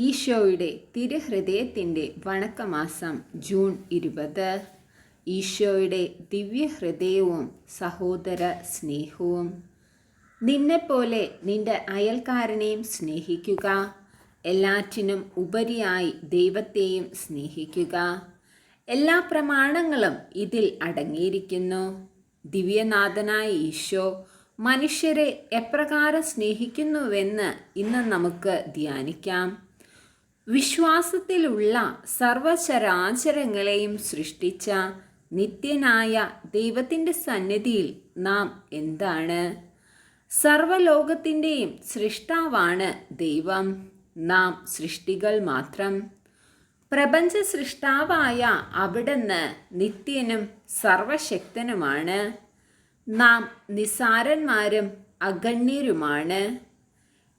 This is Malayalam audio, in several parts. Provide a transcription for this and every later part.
ഈശോയുടെ തിരുഹൃദയത്തിന്റെ വണക്കമാസം ജൂൺ ഇരുപത്. ഈശോയുടെ ദിവ്യഹൃദയവും സഹോദര സ്നേഹവും. നിന്നെപ്പോലെ നിന്റെ അയൽക്കാരനെയും സ്നേഹിക്കുക. എല്ലാറ്റിനും ഉപരിയായി ദൈവത്തെയും സ്നേഹിക്കുക. എല്ലാ പ്രമാണങ്ങളും ഇതിൽ അടങ്ങിയിരിക്കുന്നു. ദിവ്യനാഥനായ ഈശോ മനുഷ്യരെ എപ്രകാരം സ്നേഹിക്കുന്നുവെന്ന് ഇന്ന് നമുക്ക് ധ്യാനിക്കാം. വിശ്വാസത്തിലുള്ള സർവചരാചരങ്ങളെയും സൃഷ്ടിച്ച നിത്യനായ ദൈവത്തിന്റെ സന്നിധിയിൽ നാം എന്താണ്? സർവലോകത്തിന്റെയും സൃഷ്ടാവാണ് ദൈവം. നാം സൃഷ്ടികൾ മാത്രം. പ്രപഞ്ച സൃഷ്ടാവായ അവിടുന്ന് നിത്യനും സർവശക്തനുമാണ് നാം നിസാരന്മാരും അഗണ്യരുമാണ്.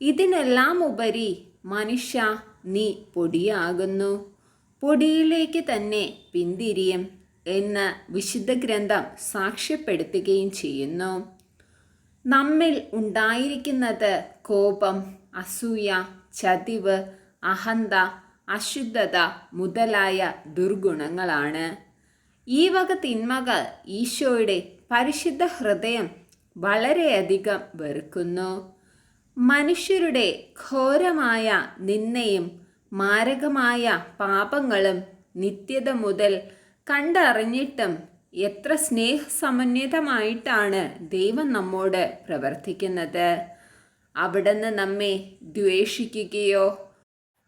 ഇതിനെല്ലാം ഉപരി മനുഷ്യ നീ പൊടിയാകുന്നു. പൊടിയിലേക്ക് തന്നെ പിന്തിരിയും എന്ന് വിശുദ്ധ ഗ്രന്ഥം സാക്ഷ്യപ്പെടുത്തുകയും ചെയ്യുന്നു. നമ്മിൽ ഉണ്ടായിരിക്കുന്നത് കോപം അസൂയ ചതിവ് അഹന്ത അശുദ്ധത മുതലായ ദുർഗുണങ്ങളാണ്. ഈ വക തിന്മകൾ ഈശോയുടെ പരിശുദ്ധ ഹൃദയം വളരെയധികം വെറുക്കുന്നു. മനുഷ്യരുടെ ഘോരമായ നിന്നയും മാരകമായ പാപങ്ങളും നിത്യത മുതൽ കണ്ടറിഞ്ഞിട്ടും എത്ര സ്നേഹസമന്വിതമായിട്ടാണ് ദൈവം നമ്മോട് പ്രവർത്തിക്കുന്നത്. അവിടുന്ന് നമ്മെ ദ്വേഷിക്കുകയോ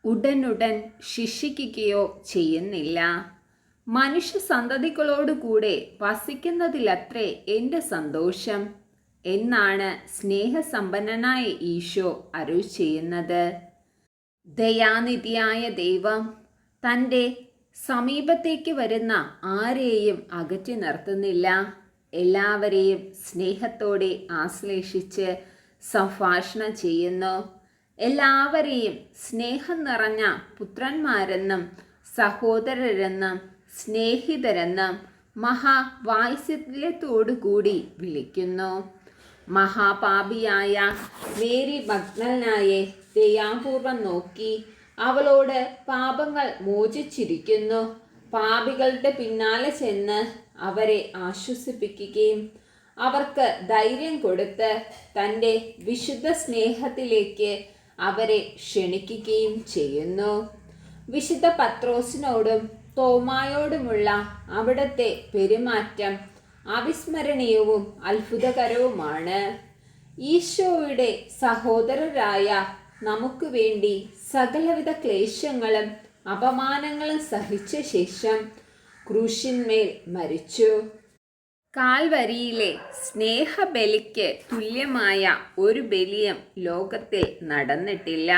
ഉടനുടൻ ശിക്ഷിക്കുകയോ ചെയ്യുന്നില്ല. മനുഷ്യ സന്തതികളോടുകൂടെ വസിക്കുന്നതിലത്രേ എന്റെ സന്തോഷം. എന്നാണ് സ്നേഹസമ്പന്നനായ ഈശോ അരുൾ ചെയ്യുന്നത്. ദയാനിധിയായ ദൈവം തന്റെ സമീപത്തേക്ക് വരുന്ന ആരെയും അകറ്റി നിർത്തുന്നില്ല. എല്ലാവരെയും സ്നേഹത്തോടെ ആശ്ലേഷിച്ച് സംഭാഷണം ചെയ്യുന്നു. എല്ലാവരെയും സ്നേഹം നിറഞ്ഞ പുത്രന്മാരെന്നും സഹോദരരെന്നും സ്നേഹിതരെന്നും മഹാവാത്സല്യത്തോടുകൂടി വിളിക്കുന്നു. മഹാപാപിയായ മേരി ഭക്തനായെ ദയാപൂർവം നോക്കി അവളോട് പാപങ്ങൾ മോചിച്ചിരിക്കുന്നു. പാപികളുടെ പിന്നാലെ ചെന്ന് അവരെ ആശ്വസിപ്പിക്കുകയും അവർക്ക് ധൈര്യം കൊടുത്ത് തന്റെ വിശുദ്ധ സ്നേഹത്തിലേക്ക് അവരെ ക്ഷണിക്കുകയും ചെയ്യുന്നു. വിശുദ്ധ പത്രോസിനോടും തോമായോടുമുള്ള അവിടത്തെ പെരുമാറ്റം അവിസ്മരണീയവും അത്ഭുതകരവുമാണ്. ഈശോയുടെ സഹോദരരായ നമുക്ക് വേണ്ടി സകലവിധ ക്ലേശങ്ങളും അപമാനങ്ങളും സഹിച്ച ശേഷം ക്രൂശിന്മേൽ മരിച്ചു. കാൽവരിയിലെ സ്നേഹബലിക്ക് തുല്യമായ ഒരു ബലിയും ലോകത്തിൽ നടന്നിട്ടില്ല.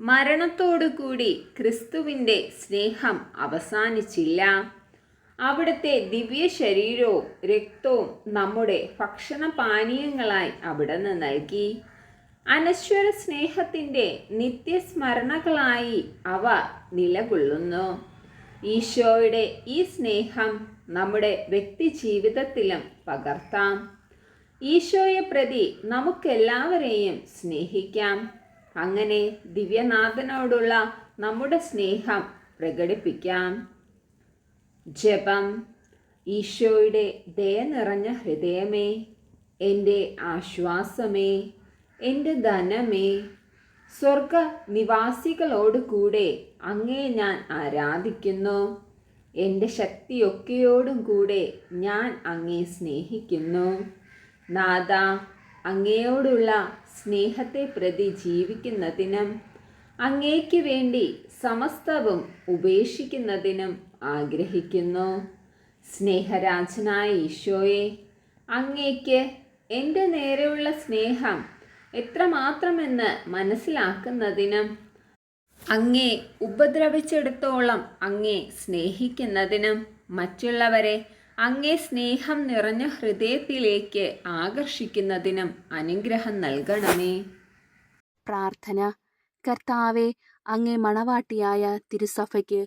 മരണത്തോടുകൂടി ക്രിസ്തുവിന്റെ സ്നേഹം അവസാനിച്ചില്ല. അവിടുത്തെ ദിവ്യ ശരീരവും രക്തവും നമ്മുടെ ഭക്ഷണ പാനീയങ്ങളായി അവിടുന്ന് നൽകി. അനശ്വര സ്നേഹത്തിന്റെ നിത്യസ്മരണകളായി അവ നിലകൊള്ളുന്നു. ഈശോയുടെ ഈ സ്നേഹം നമ്മുടെ വ്യക്തി ജീവിതത്തിലും പകർത്താം. ഈശോയെ പ്രതി നമുക്കെല്ലാവരെയും സ്നേഹിക്കാം. അങ്ങനെ ദിവ്യനാഥനോടുള്ള നമ്മുടെ സ്നേഹം പ്രകടിപ്പിക്കാം. ജപം ഈശോയുടെ ദയ നിറഞ്ഞ ഹൃദയമേ എന്റെ ആശ്വാസമേ എന്റെ ധനമേ. സ്വർഗ നിവാസികളോട് കൂടെ അങ്ങേ ഞാൻ ആരാധിക്കുന്നു. എന്റെ ശക്തിയൊക്കെയോടും കൂടെ ഞാൻ അങ്ങേ സ്നേഹിക്കുന്നു. നാഥ അങ്ങയോടുള്ള സ്നേഹത്തെ പ്രതി ജീവിക്കുന്നതിനും അങ്ങേക്ക് വേണ്ടി സമസ്തവും ഉപേക്ഷിക്കുന്നതിനും ആഗ്രഹിക്കുന്നു. സ്നേഹരാജനായ ഈശോയെ അങ്ങേക്ക് എന്റെ നേരെയുള്ള സ്നേഹം എത്രമാത്രമെന്ന് മനസ്സിലാക്കുന്നതിനും അങ്ങേ ഉപദ്രവിച്ചിടത്തോളം അങ്ങേ സ്നേഹിക്കുന്നതിനും മറ്റുള്ളവരെ അങ്ങേ സ്നേഹം നിറഞ്ഞ ഹൃദയത്തിലേക്ക് ആകർഷിക്കുന്നതിനും അനുഗ്രഹം നൽകണമേ. പ്രാർത്ഥന. കർത്താവെ അങ്ങേ മണവാട്ടിയായ തിരുസഭയ്ക്ക്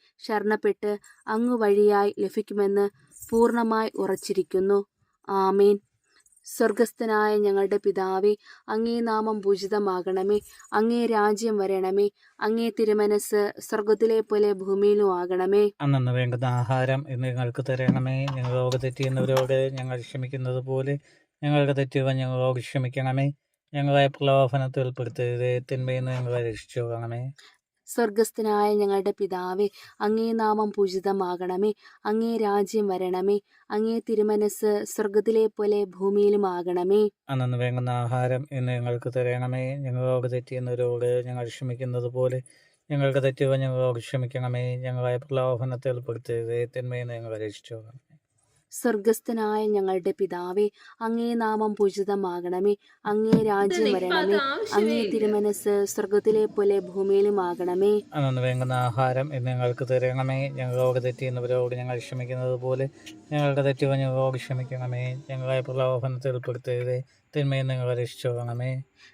ശരണപ്പെട്ട് അങ്ങ് വഴിയായി ലഭിക്കുമെന്ന് പൂർണമായി ഉറച്ചിരിക്കുന്നു. ആമേൻ. സ്വർഗസ്ഥനായ ഞങ്ങളുടെ പിതാവേ അങ്ങേ നാമം പൂജിതമാകണമേ. അങ്ങേ രാജ്യം വരണമേ. അങ്ങേ തിരുമനസ് സ്വർഗത്തിലെ പോലെ ഭൂമിയിലും ആകണമേ. അന്നു വേണ്ടുന്ന ആഹാരം എന്ന് ഞങ്ങൾക്ക് തരണമേ. ഞങ്ങളോട് തെറ്റിയുന്നവരോട് ഞങ്ങൾ ക്ഷമിക്കുന്നത് പോലെ ഞങ്ങൾക്ക് തെറ്റുക ഞങ്ങളോട് ക്ഷമിക്കണമേ. ഞങ്ങളെ പ്രലോഭനത്തിൽ ഉൾപ്പെടുത്തരുത്. തിന്മയിൽ നിന്ന് ഞങ്ങളെ രക്ഷിച്ചുകൊള്ളണമേ സ്വർഗസ്ഥനായ ഞങ്ങളുടെ പിതാവേ അങ്ങേ നാമം പൂജിതമാകണമേ അങ്ങേ രാജ്യം വരണമേ അങ്ങേ തിരുമനസ് സ്വർഗത്തിലെ പോലെ ഭൂമിയിലും ആകണമേ അന്നു വേണ്ടുന്ന ആഹാരം ഇന്ന് ഞങ്ങൾക്ക് തരണമേ. ഞങ്ങളോട് തെറ്റിയുന്നവരോട് ഞങ്ങൾ ക്ഷമിക്കുന്നത് പോലെ ഞങ്ങൾക്ക് തെറ്റുക ഞങ്ങളോട് ക്ഷമിക്കണമേ. ഞങ്ങളെ പ്രലോഭനത്തിൽ ഉൾപ്പെടുത്തരുത് തിന്മയിൽ ഞങ്ങൾ രക്ഷിച്ചുകൊള്ളണമേ സ്വർഗസ്ഥനായ ഞങ്ങളുടെ പിതാവേ അങ്ങേ നാമം പൂജിതമാകണമേ. അങ്ങേ രാജ്യം വരണമേ. അങ്ങേ തിരുമനസ് സ്വർഗത്തിലെ പോലെ ഭൂമിയിലും ആകണമേ. അന്നു വേണ്ടുന്ന ആഹാരം എന്ന് ഞങ്ങൾക്ക് തരണമേ. ഞങ്ങളോട് തെറ്റിയുന്നവരോട് ഞങ്ങൾ ക്ഷമിക്കുന്നത് പോലെ ഞങ്ങളുടെ തെറ്റുകൾ ഞങ്ങളോട് ക്ഷമിക്കണമേ. ഞങ്ങളെ പ്രലോഭനത്തിൽ ഉൾപ്പെടുത്തരുത്. തിന്മയിൽ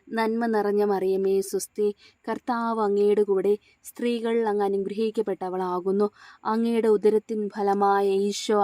നന്മ നിറഞ്ഞ മറിയമേ സുസ്തി. കർത്താവ് അങ്ങയുടെ കൂടെ സ്ത്രീകൾ അങ്ങ് അനുഗ്രഹിക്കപ്പെട്ടവളാകുന്നു. അങ്ങയുടെ ഉദരത്തിൻ ഫലമായ ഈശോ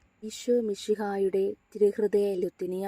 ഈശോ മിശിഹായുടെ തിരുഹൃദയ ലുത്തിനിയ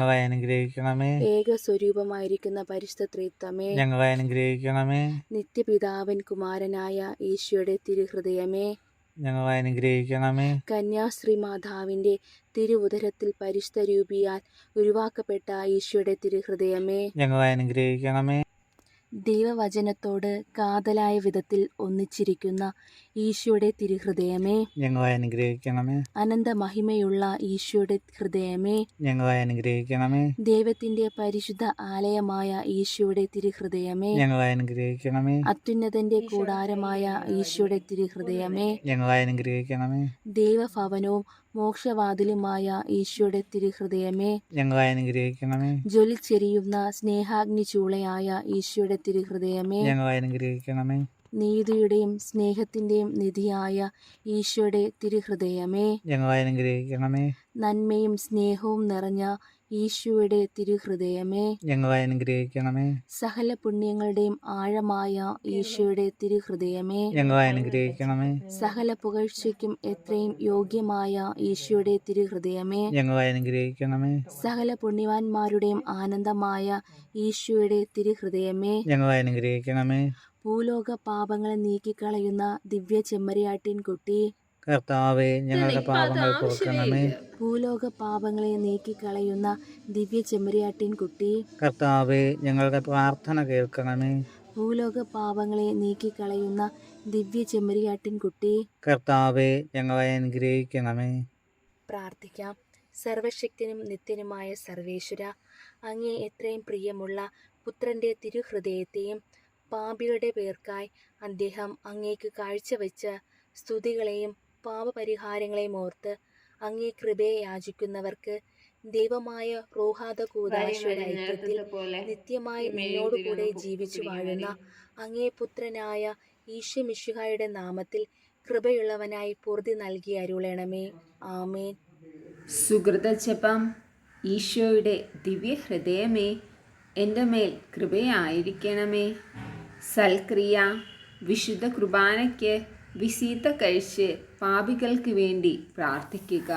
ഞങ്ങളെ അനുഗ്രഹിക്കണമേ. ഏക സ്വരൂപമായിരിക്കുന്ന പരിശുദ്ധ ത്രിത്വമേ. ഞങ്ങളെ അനുഗ്രഹിക്കണമേ. നിത്യപിതാവൻ കുമാരനായ ഈശോയുടെ തിരുഹൃദയമേ. ഞങ്ങളെ അനുഗ്രഹിക്കണമേ. കന്യാശ്രീ മാതാവിന്റെ തിരുവുദരത്തിൽ പരിശുദ്ധ രൂപിയാൽ ഉരുവാക്കപ്പെട്ട ഈശോയുടെ തിരുഹൃദയമേ. ഞങ്ങളെ അനുഗ്രഹിക്കണമേ. ദൈവവചനത്തോട് കാതലായ വിധത്തിൽ ഒന്നിച്ചിരിക്കുന്ന ഈശോയുടെ തിരുഹൃദയമേ. ഞങ്ങളെ അനുഗ്രഹിക്കണമേ. അനന്ത മഹിമയുള്ള ഈശോയുടെ ഹൃദയമേ. ഞങ്ങളെ അനുഗ്രഹിക്കണമേ. ദൈവത്തിന്റെ പരിശുദ്ധ ആലയമായ ഈശോയുടെ തിരുഹൃദയമേ. ഞങ്ങളെ അനുഗ്രഹിക്കണമേ. അത്യുന്നതന്റെ കൂടാരമായ ഈശോയുടെ തിരുഹൃദയമേ. ഞങ്ങളെ അനുഗ്രഹിക്കണമേ. ദൈവഭവനവും മോക്ഷവാതിലുമായ ഈശോയുടെ തിരുഹൃദയമേ. ഞങ്ങളെ അനുഗ്രഹിക്കണമേ. ജ്വലിച്ചെരിയുന്ന സ്നേഹാഗ്നി ചൂളയായ ഈശോയുടെ തിരുഹൃദയമേ. ഞങ്ങളെ അനുഗ്രഹിക്കണമേ. നീതിയുടെയും സ്നേഹത്തിന്റെയും നിധിയായ ഈശോയുടെ തിരുഹൃദയമേ. ഞങ്ങളെ അനുഗ്രഹിക്കണമേ. നന്മയും സ്നേഹവും നിറഞ്ഞ ഈശോയുടെ തിരുഹൃദയമേ. ഞങ്ങളെ അനുഗ്രഹിക്കണമേ. സകല പുണ്യങ്ങളുടെയും ആഴമായ ഈശോയുടെ തിരുഹൃദയമേ. ഞങ്ങളെ അനുഗ്രഹിക്കണമേ. സകല പുകഴ്ചയ്ക്കും എത്രയും യോഗ്യമായ ഈശോയുടെ തിരുഹൃദയമേ. ഞങ്ങളെ അനുഗ്രഹിക്കണമേ. സകല പുണ്യവാന്മാരുടെയും ആനന്ദമായ ഈശോയുടെ തിരുഹൃദയമേ. ഞങ്ങളെ അനുഗ്രഹിക്കണമേ. ഭൂലോക പാപങ്ങളെ നീക്കിക്കളയുന്ന ദിവ്യ ചെമ്മരിയാട്ടിൻ കുട്ടി. കർത്താവെ ഞങ്ങളുടെ പാപങ്ങൾ പൊറുക്കണമേ. ഭൂലോക പാപങ്ങളെ നീക്കിക്കളയുന്ന ദിവ്യ ചെമ്മരിയാട്ടിൻ കുട്ടി. കർത്താവെ ഞങ്ങളുടെ പ്രാർത്ഥന കേൾക്കണമേ. ഭൂലോക പാപങ്ങളെ നീക്കിക്കളയുന്ന ദിവ്യ ചെമ്മരിയാട്ടിൻകുട്ടി കർത്താവെ ഞങ്ങളെ അനുഗ്രഹിക്കണമേ. പ്രാർത്ഥിക്കാം. സർവശക്തിനും നിത്യനുമായ സർവേശ്വര അങ്ങേ എത്രയും പ്രിയമുള്ള പുത്രന്റെ തിരുഹൃദയത്തെയും പാപികളുടെ പേർക്കായി അദ്ദേഹം അങ്ങേക്ക് കാഴ്ചവെച്ച സ്തുതികളെയും പാപപരിഹാരങ്ങളെയും ഓർത്ത് അങ്ങേ കൃപയെ യാചിക്കുന്നവർക്ക് ദൈവമായ റോഹാദ കൂതാശയുടെ ഐക്യത്തിൽ നിത്യമായി നിന്നോടുകൂടെ ജീവിച്ചു വാഴുന്ന അങ്ങേ പുത്രനായ ഈശ്വമിഷുഹായുടെ നാമത്തിൽ കൃപയുള്ളവനായി പൂർതി നൽകി അരുളണമേ. ആമേൻ. സുഹൃതജപം. ഈശോയുടെ ദിവ്യഹൃദയമേ എന്റെ മേൽ കൃപയായിരിക്കണമേ. സൽക്രിയ വിശുദ്ധ കുർബാനയ്ക്ക് വിസീത കഴിച്ച് പാപികൾക്ക് വേണ്ടി പ്രാർത്ഥിക്കുക.